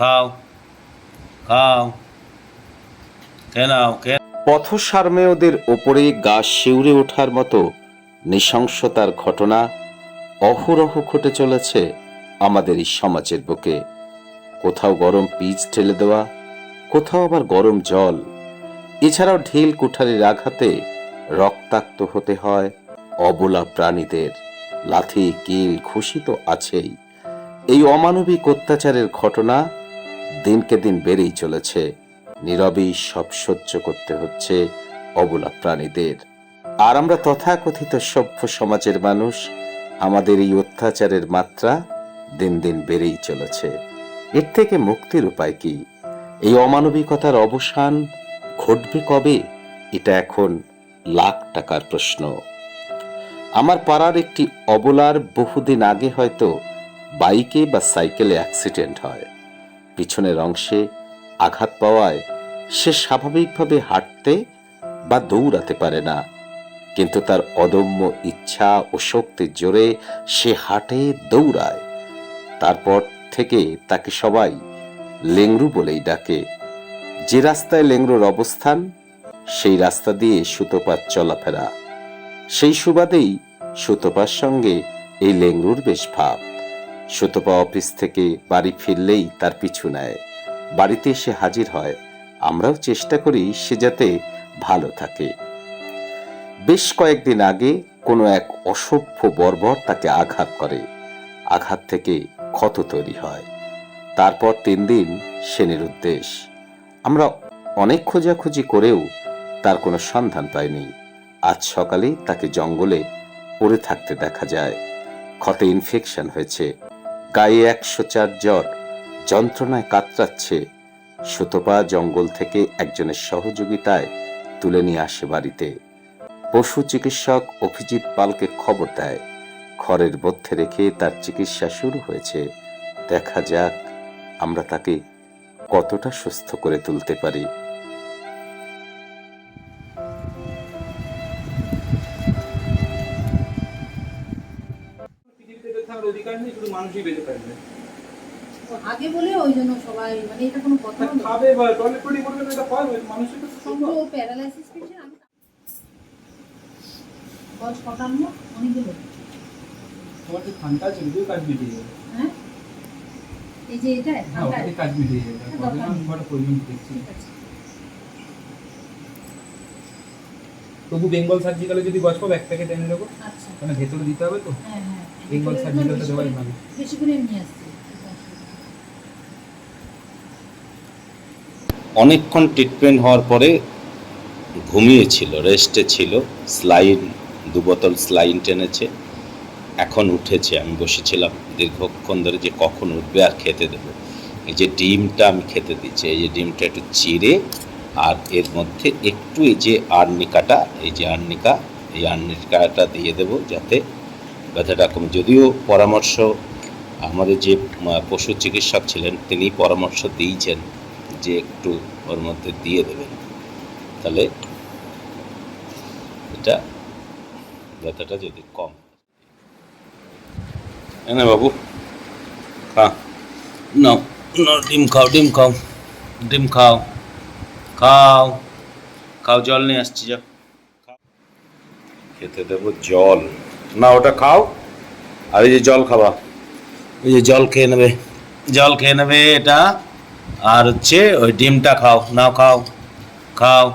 খাও খাও খেয়ে নাও খেয়ে পথসারমেয়দের ওপরে গা শিউরে ওঠার মতো নৃশংসতার ঘটনা অহরহ ঘটে চলেছে আমাদের এই সমাজের বুকে। কোথাও গরম পিচ ঠেলে দেওয়া, কোথাও আবার গরম জল। এছাড়াও ঢিল কুঠারির আঘাতে রক্তাক্ত হতে হয় অবলা প্রাণীদের। লাথি, কিল, খুশি তো আছেই। এই অমানবিক অত্যাচারের ঘটনা দিনকে দিন বেড়েই চলেছে। নীরবেই সব সহ্য করতে হচ্ছে অবলা প্রাণীদের। আর আমরা তথাকথিত সভ্য সমাজের মানুষ, আমাদের এই অত্যাচারের মাত্রা দিন দিন বেড়েই চলেছে। এর থেকে মুক্তির উপায় কি? এই অমানবিকতার অবসান ঘটবে কবে? এটা এখন লাখ টাকার প্রশ্ন। আমার পাড়ার একটি অবলার বহুদিন আগে হয়তো বাইকে বা সাইকেলে অ্যাক্সিডেন্ট হয়। পিছনের অংশে আঘাত পাওয়ায় সে স্বাভাবিকভাবে হাঁটতে বা দৌড়াতে পারে না। কিন্তু তার অদম্য ইচ্ছা ও শক্তির জোরে সে হাঁটে, দৌড়ায়। তারপর থেকে তাকে সবাই লেংরু বলেই ডাকে। যে রাস্তায় লেংরুর অবস্থান, সেই রাস্তা দিয়ে সুতোপাত চলাফেরা। সেই সুবাদেই সুতোপার সঙ্গে এই লেংরুর বেশ ভাব। সুতপা অফিস থেকে বাড়ি ফিরলেই তার পিছু নেয়। বাড়িতে এসে হাজির হয়। আমরাও চেষ্টা করি সে যাতে ভালো থাকে। বেশ কয়েকদিন আগে কোনো এক অসভ্য বর্বর তাকে আঘাত করে। আঘাত থেকে ক্ষত তৈরি হয়। তারপর তিন দিন সে নিরুদ্দেশ। আমরা অনেক খোঁজাখুঁজি করেও তার কোনো সন্ধান পাইনি। আজ সকালে তাকে জঙ্গলে পড়ে থাকতে দেখা যায়। ক্ষতে ইনফেকশন হয়েছে। গায়ে একশো চার জ্বর, যন্ত্রণায় কাতরাচ্ছে। সুতপা জঙ্গল থেকে একজনের সহযোগিতায় তুলে নিয়ে আসে বাড়িতে। পশু চিকিৎসক অভিজিৎ পালকে খবর দেয় ঘরের মধ্যে রেখে তার চিকিৎসা শুরু হয়েছে। দেখা যাক আমরা তাকে কতটা সুস্থ করে তুলতে পারি। থাকার অধিকার নেই শুধু মানুষই বেঁচে থাকবে। আগে বলে ওই জন্য সবাই মানে এটা কোনো কথা তা হলো খাবে বা টয়লেট পটি করবে এটা পারবে মানুষের তো সম্ভব। প্যারালাইসিস পেশেন্ট আমি কত আম্মু অনেকগুলো তোমার যে ঠান্ডা আছে? কাজ মিটিয়ে যাবে। হ্যাঁ? এই যে এটা হ্যাঁ ঠান্ডা ওদিকে কাজ মিটিয়ে যাবে। হ্যাঁ, আমি। ঘরে পরিমাণ দেখছি তবু বেঙ্গল সার্জিক্যালে যদি বস পাবো এক প্যাকেট এনে দেবো। মানে ভেতরে দিতে হবে তো। হ্যাঁ হ্যাঁ। বেশি করে নিয়ে অনেকক্ষণ ট্রিটমেন্ট হওয়ার পরে ঘুমিয়েছিল রেস্টে ছিল স্লাইন দু বোতল স্লাইন টেনেছে, এখন উঠেছে, আমি বসেছিলাম দীর্ঘক্ষণ ধরে যে কখন উঠবে আর খেতে দেবো। এই যে ডিমটা আমি খেতে দিচ্ছি এই যে ডিমটা একটু চিড়ে, আর এর মধ্যে একটু এই যে আর্নিকাটা, এই যে আর্নিকা, এই আর্নিকাটা দিয়ে দেবো যাতে ব্যথাটা কমে যদিও পরামর্শ, আমাদের যে পশু চিকিৎসক ছিলেন, তিনি পরামর্শ দিয়েছেন যে একটু ওর মধ্যে দিয়ে দেবেন। তাহলে এটা ব্যথাটা যদি কম। এনে বাবু নাও ডিম খাও ডিম খাও ডিম খাও খাও খাও, জল নিয়ে আসছি যা খেতে দেবো জল। না ওটা খাও। আর এই যে জল খাবা। ওই যে জল খেয়ে নেবে। জল খেয়ে নেবে এটা। আর হচ্ছে ওই ডিমটা খাও। নাও খাও। খাও।